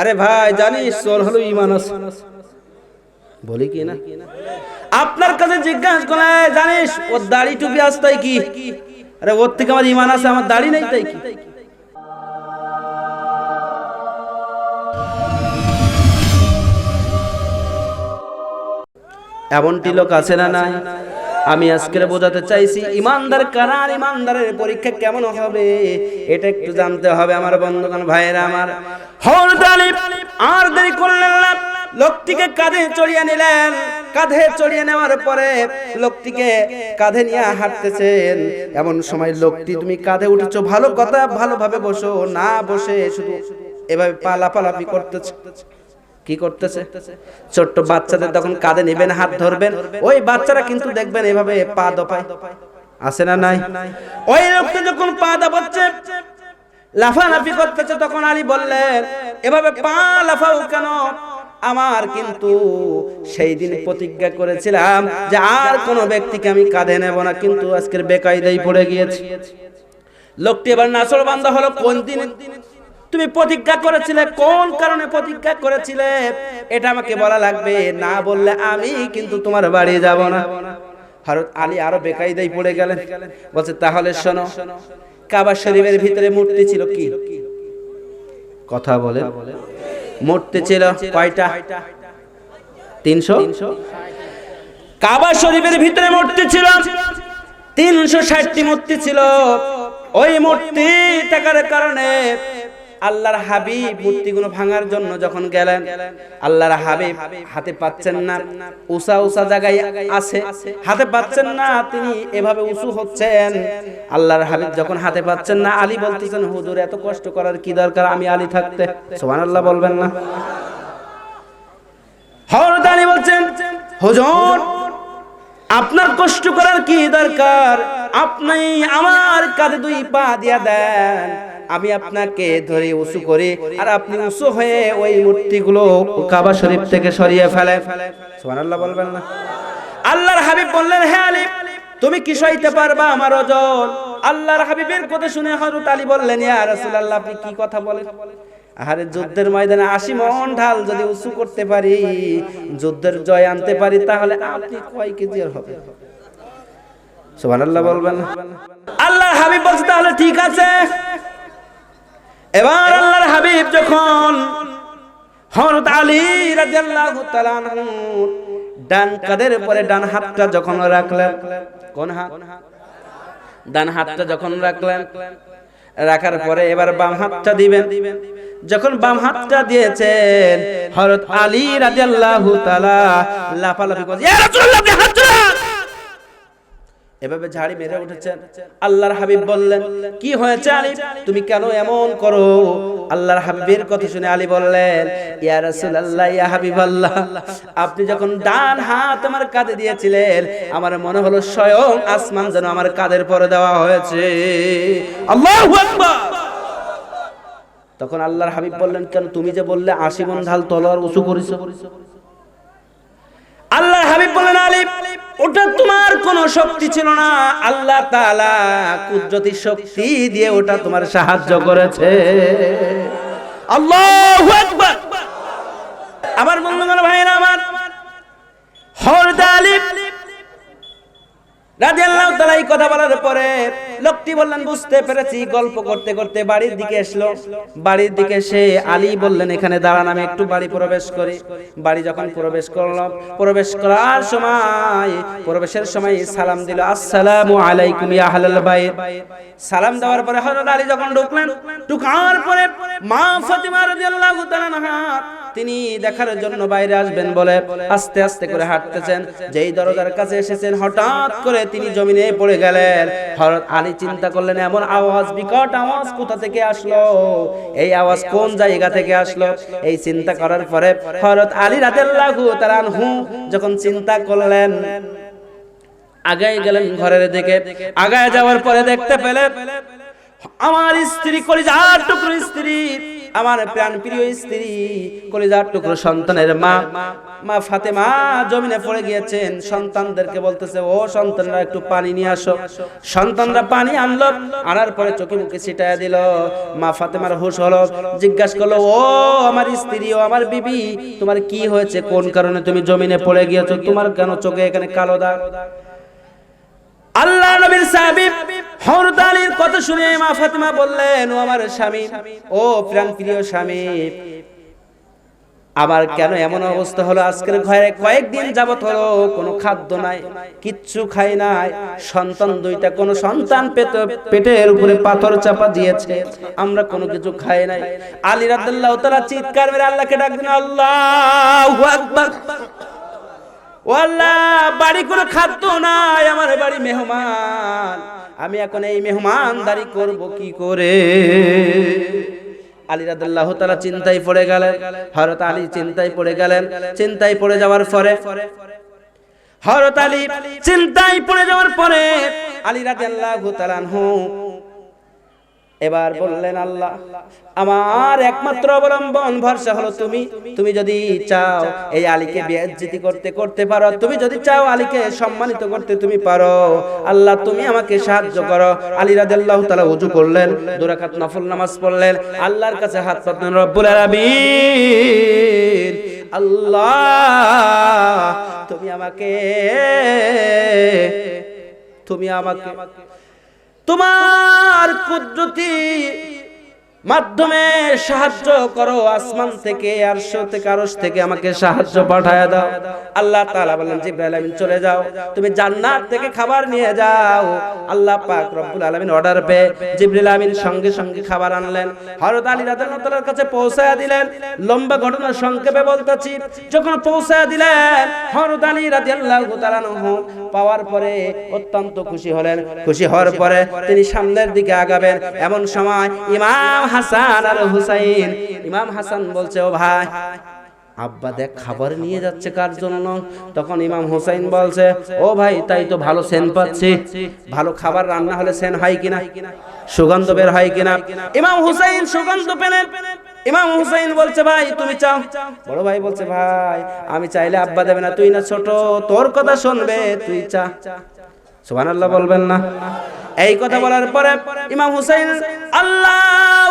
আরে ভাই, জানিস চোর হলো ইমান বলি কি না? আপনার কাছে জিজ্ঞাসা করে জানিস, ওর দাড়ি টুপি আছে তাই কি? আরে, ওর থেকে আমার ইমান আছে, আমার দাড়ি নেই তাই কি? এমনটি লোক আছে না নাই? আমি আজকে বোঝাতে চাইছি, ইমানদার কারার ইমানদারের পরীক্ষা কেমন হবে? এটা একটু জানতে হবে আমার বন্ধুগণ, ভাইয়েরা আমার। হরদালি আর দেরি করলেন না। লোকটিকে কাঁধে চড়িয়ে নিলেন। কাঁধে চড়িয়ে নেওয়ার পরে লোকটিকে কাঁধে নিয়ে হাঁটতেছেন। এমন সময় লোকটি, তুমি কাঁধে উঠেছো, ভালো কথা, ভালোভাবে বসো। না বসে শুধু এভাবে পালাপালাপি করতেছো কি করতেছে? ছোট্ট বাচ্চাদের তখন কাঁধে নেবেন, হাত ধরবেন, ওই বাচ্চারা কিন্তু দেখবেন এভাবে পা দপায়। আছে না নাই? ওই লোকটা যখন পা দাপাচ্ছে, লাফালাফি করতেছে, তখন আলী বললেন, এভাবে পা লাফাও কেন? আমার কিন্তু সেই দিন প্রতিজ্ঞা করেছিলাম যে আর কোনো ব্যক্তিকে আমি কাঁধে নেব না, কিন্তু আজকের বেকায়দাই পড়ে গিয়েছি। লোকটি এবার নাসর বান্ধা হলো কোন দিন? তুমি প্রতিজ্ঞা করেছিলে? কোন কারণে প্রতিজ্ঞা করেছিলে? এটা আমাকে বলা লাগবে। না বললে আমি কিন্তু তোমার বাড়ি যাব না। হরত আলী আরও বেকায়দাই পড়ে গেলেন। বলছে, তাহলে শোনো, কাবা শরীফের ভিতরে মূর্তি ছিল কি? কথা বলে, মূর্তি ছিল কয়টা? তিনশো? কাবা শরীফের ভিতরে মূর্তি ছিল তিনশো ষাটটি মূর্তি ছিল। ওই মূর্তি থাকার কারণে আল্লাহর হাবিব মূর্তিগুলো ভাঙার জন্য যখন গেলেন, আল্লাহর হাবিব হাতে পাচ্ছেন না উষা উষা জায়গায় আছে, হাতে পাচ্ছেন না, তিনি এভাবে উঁচু হচ্ছেন। আল্লাহর হাবিব যখন হাতে পাচ্ছেন না, আলী বলতেছেন, হুজুর, এত কষ্ট করার কি দরকার? আমি আলী থাকতে। সুবহানাল্লাহ বলবেন না। হযরত আলী বলছেন, হুজুর, আপনার কষ্ট করার কি দরকার? আপনি আমার কাঁধে দুই পা দিয়া দেন। আমি আপনাকে ধরে উঁচু করে আর আপনি উঁচু হয়ে ওই মূর্তিগুলো কাবা শরীফ থেকে সরিয়ে ফেলেন সুবহানাল্লাহ বলবেন না। আল্লাহর হাবিব বললেন হ্যাঁ আলী, তুমি কি সইতে পারবা আমার ওজন? আল্লাহর হাবিবের কথা শুনে হযরত আলী বললেন, ইয়া রাসূলুল্লাহ, আপনি কি কথা বলেন? আহারে, যুদ্ধের ময়দানে আশি মন ঢাল যদি উঁচু করতে পারি, যুদ্ধের জয় আনতে পারি, তাহলে আপনি কয় কেজি হবে? সুবহানাল্লাহ বলবেন আল্লাহর হাবিব বলছে, তাহলে ঠিক আছে এবার আল্লাহর হাবিব যখন হযরত আলী রাদিয়াল্লাহু তাআলা ডান কাদের পরে ডান হাতটা যখন রাখলেন, কোন হাত? ডান হাতটা যখন রাখলেন, রাখার পরে এবার বাম হাতটা দিবেন। যখন বাম হাতটা দিয়েছেন হরত আলী রাদিয়াল্লাহু তাআলা লাফালাফি করছে, ইয়া রাসূলুল্লাহ এভাবে ঝাড়ি মেরে উঠেছেন। আল্লাহর হাবিব বললেন কি হয়েছে আলী? তুমি কেন এমন করো? আল্লাহর হাবিবের কথা শুনে আলী বললেন ইয়া রাসূলুল্লাহ ইয়া হাবিবাল্লাহ আপনি যখন ডান হাত আমার কাঁধে দিয়েছিলেন আমার মনে হলো স্বয়ং আসমান যেন আমার কাঁধের পরে দেওয়া হয়েছে। আল্লাহু আকবার! তখন আল্লাহর হাবিব বললেন কেন তুমি যে বললে আশি মন ঢাল তলোয়ার উঁচু করেছ? আল্লাহর হাবিব বললেন আলী ওটা তোমার কোন শক্তি ছিল না। আল্লাহ কুদরতি শক্তি দিয়ে ওটা তোমার সাহায্য করেছে। আল্লাহ আমার বন্ধুগণ ভাইরা আমার হরদ আলী বাড়ির দিকে বাড়ির দিকে আলী বললেন, এখানে দাঁড়ান, আমি প্রবেশের সময় সালাম দিল আলাইকুম সালাম দেওয়ার পরে আলী যখন ঢুকলেন, ঢুকার পরে তিনি দেখার জন্য বাইরে আসবেন বলে আস্তে আস্তে করে হাঁটতেছেন। যেই দরজার কাছে এসেছেন, হঠাৎ করে তিনি জমিনে পড়ে গেলেন। হযরত আলী চিন্তা করলেন, এমন আওয়াজ, বিকট আওয়াজ কোথা থেকে আসলো? এই আওয়াজ কোন জায়গা থেকে আসলো? এই চিন্তা করার পরে হযরত আলী রাদিয়াল্লাহু তাআলা আনহু যখন চিন্তা করলেন, আগায় গেলেন ঘরের দিকে। আগায় যাওয়ার পরে দেখতে পেলেন, আমার স্ত্রী কলিজার টুকরো স্ত্রী আমার প্রাণ প্রিয় স্ত্রী, কলিজার টুকরো সন্তানের মা। মা ফাতেমা জমিনে পড়ে গিয়েছেন। সন্তানদেরকে বলতেছে, ও সন্তানরা, একটু পানি নিয়ে আসো। সন্তানরা পানি আনলো, আনার পরে চোখে মুখে ছিটায় দিল। মা ফাতেমার হুশ হলো, জিজ্ঞাসা করল, ও আমার স্ত্রী, ও আমার বিবি, তোমার কি হয়েছে? কোন কারণে তুমি জমিনে পড়ে গিয়েছো? তোমার কেন চোখে এখানে কালো দাগ? আল্লাহ নবীর সাহাবী হযরত আলীর কথা শুনে মা ফাতেমা বললেন, ও আমার স্বামী, ও প্রাণ প্রিয় স্বামী, আবার কেন এমন অবস্থা হলো? আজকের ঘরে কয়েকদিন যাবত হলো, কোনো খাদ্য নাই, কিচ্ছু খাই নাই, সন্তান দুইটা, কোনো সন্তান পেতে, পেটের উপরে পাথর চাপা দিয়েছে, আমরা কোনো কিছু খাই নাই। আলী রাদিয়াল্লাহু তাআলা চিৎকার মেরে আল্লাহকে ডাক দিন আল্লাহু ও আল্লাহ, বাড়ি কোনো খাদ্য নাই, আমার বাড়ি মেহমান। আমি এখন এই মেহমানদারি করব কি করে? আলী রাদিয়াল্লাহু তালা চিন্তায় পড়ে গেলেন। চিন্তায় পড়ে গেলেন। চিন্তায় পড়ে যাওয়ার পরে চিন্তায় পড়ে যাওয়ার পরে এবার বললেন আল্লাহ আমার একমাত্র অবলম্বন ভরসা হলো তুমি তুমি যদি চাও এই আলীকে বেজ্জিতি করতে করতে পারো তুমি যদি চাও আলীকে সম্মানিত করতে তুমি পারো। আল্লাহ তুমি আমাকে সাহায্য করো। আলী রাদিয়াল্লাহু তাআলা ওযু করলেন দুই রাকাত নফল নামাজ পড়লেন। আল্লাহর কাছে হাত পাতলেন। রব্বুল আলামিন আল্লাহ তুমি আমাকে তুমি আমাকে তোমার কুদরতি মাধ্যমে সাহায্য করো, আসমান থেকে, আরশ থেকে আরশ থেকে আমাকে সাহায্য পাঠায় দাও। আল্লাহ তাআলা বলেন জিবরাইল আমিন, চলে যাও। তুমি জান্নাত থেকে খাবার নিয়ে যাও। আল্লাহ পাক রব্বুল আলামিন অর্ডার পেয়ে জিবরাইল আমিন সঙ্গে সঙ্গে খাবার আনলেন। হযরত আলী রাদিয়াল্লাহু তাআলার কাছে পৌঁছায়া দিলেন। লম্বা ঘটনা সংক্ষেপে বলতাছি। যখন পৌঁছায়া দিলেন, হযরত আলী রাদিয়াল্লাহু তাআলা পাওয়ার পরে অত্যন্ত খুশি হলেন। খুশি হওয়ার পরে তিনি সামনের দিকে আগাবেন। এমন সময় ইমাম হাসান আর হুসাইন। ইমাম হাসান বলছে, ও ভাই, আব্বা দেখ খাবার নিয়ে যাচ্ছে কার জন্য? তখন ইমাম হোসাইন বলছে, ও ভাই, তাই তো ভালো সেন পাচ্ছি। ভালো খাবার রান্না হলে সেন হয় কিনা? সুগন্ধ বের হয় কিনা? ইমাম হুসাইন সুগন্ধ পেলেন ইমাম হুসাইন বলছে, ভাই, তুমি চাও? বড় ভাই বলছে, ভাই, আমি চাইলে আব্বা দেবে না, তুই না ছোট, তোর কথা শুনবে, তুই চা। সুবহানাল্লাহ বলবেন না। এই কথা বলার পরে ইমাম হুসাইন আল্লাহু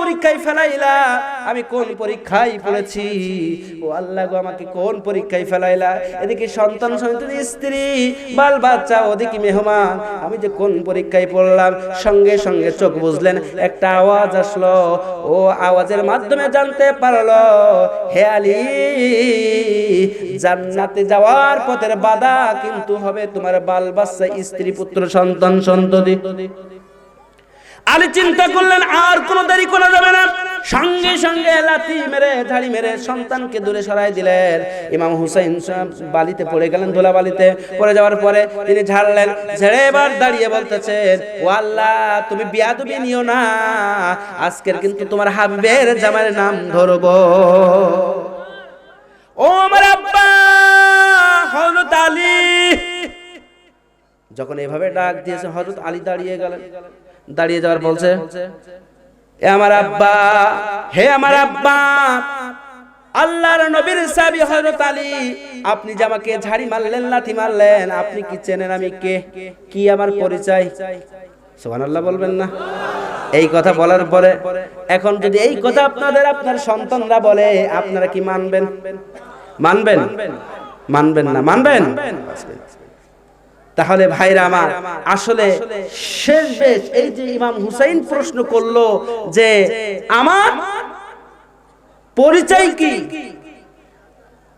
পরীক্ষায় ফেলাইলা? আমি কোন পরীক্ষায় পড়েছি? ও আল্লাহ গো, আমাকে কোন পরীক্ষায় ফেলাইলা? এদিকে সন্তান সন্তান স্ত্রী, বাল বাচ্চা, ওদিকে মেহমান। আমি যে কোন পরীক্ষায় পড়লাম? সঙ্গে সঙ্গে চোখ বুঝলেন, একটা আওয়াজ আসলো। ও আওয়াজের মাধ্যমে জানতে পারল, হে আলী, জান্নাতে যাওয়ার পথের বাধা কিন্তু হবে তোমার বাল বাচ্চা, স্ত্রী, পুত্র, সন্তান, সন্ততি। আলী চিন্তা করলেন, আর কোনো দেরি করা যাবে না। সঙ্গে সঙ্গে লাথি মেরে, ঝাড়ি মেরে সন্তানকে দূরে সরাই দিলেন। ইমাম হুসাইন বালিতে পড়ে গেলেন ধুলা বালিতে পড়ে যাওয়ার পরে তিনি ঝাড়লেন, ঝেড়ে এবার দাঁড়িয়ে বলতেছেন, ও আল্লাহ, তুমি বিয়াদবি নিও না, আজকের কিন্তু তোমার হাবিবের জামার নাম ধরবো। ও আমার আব্বা, হযরত আলী। যখন এভাবে ডাক দিয়েছে, হযরত আলী দাঁড়িয়ে গেলেন। দাঁড়িয়ে যাওয়ার বলছে এ আমার আব্বা হে আমার আব্বা আল্লাহর নবীর সাহাবী হযরত আলী আপনি যে আমাকে ঝাড়ি মারলেন লাথি মারলেন আপনি কি চেনেন আমি কে? কি আমার পরিচয়? সুবহানাল্লাহ বলবেন না। এই কথা বলার পরে এখন যদি এই কথা আপনাদের আপনার সন্তানরা বলে আপনারা কি মানবেন? মানবেন? মানবেন না মানবেন? তাহলে ভাইরা আমার, আসলে শেষ বেশ এই যে ইমাম হুসাইন প্রশ্ন করল যে আমার পরিচয় কি?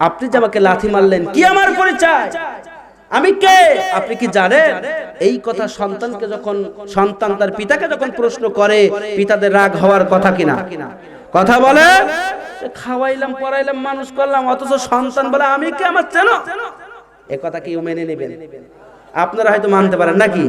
আপনি যে আমাকে লাথি মারলেন, কি আমার পরিচয়? আমি কে? আপনি কি জানেন? এই কথা সন্তানকে যখন, সন্তান তার পিতাকে যখন প্রশ্ন করে, পিতাদের রাগ হওয়ার কথা কিনা? কথা বলে? খাওয়াইলাম, পড়াইলাম, মানুষ করলাম, অথচ সন্তান বলে, আমি কে? আমার চেনো? এ কথা কেউ মেনে নেবেন? আপনারা হয়তো মানতে পারেন নাকি?